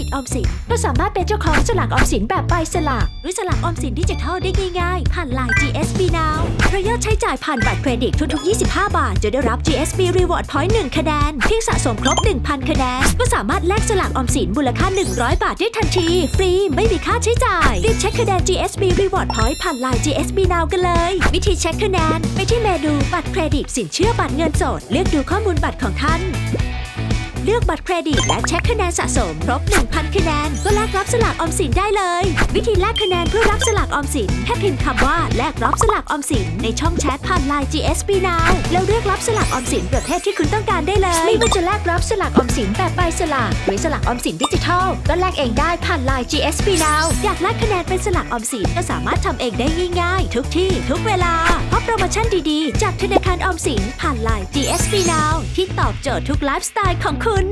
ดิตออมสินก็สามารถเป็นเจ้าของสลากออมสินแบบใบสลาก หรือสลากออมสินดิจิทัลได้ง่ายๆ ผ่าน Line GSB Now เพราะยอดใช้จ่ายผ่านบัตรเครดิตทุกๆ 25 บาท จะได้รับ GSB Reward Point 1คะแนนเพียงสะสมครบ 1,000 คะแนน ก็สามารถแลกสลากออมสินมูลค่า 100 บาทได้ทันที ฟรีไม่มีค่าใช้จ่ายรีบเช็คคะแนน GSB Reward Point ผ่าน Line GSB Now กันเลย วิธีเช็คคะแนน ไปที่เมนูบัตรเครดิตสินเชื่อบัตรเงินสดเลือกดูข้อมูลบัตรของท่าน ลือกบัตรเครดิต และเช็คคะแนนสะสมครบ 1,000 คะแนน ก็แลกรับสลากออมสินได้เลย วิธีแลกคะแนนเพื่อรับสลากออมสินแค่พิมพ์คำว่าแลกรับสลากออมสินในช่องแชทผ่าน Line GSB Now แล้วเลือกรับสลากออมสินประเภทที่คุณต้องการได้เลยไม่ว่าจะแลกรับสลากออมสินแบบใบสลากหรือสลากออมสินดิจิทัลก็แลกเองได้ผ่าน Line GSB Now อยากแลกคะแนนเป็นสลากออมสินก็สามารถทำเองได้ง่ายๆ ทุกที่ทุกเวลาเพราะโปรโมชั่นดีๆ จากธนาคารออมสินผ่าน Line GSB Now อบโจทย์ทุกไลฟ์สไตล์ของคุณ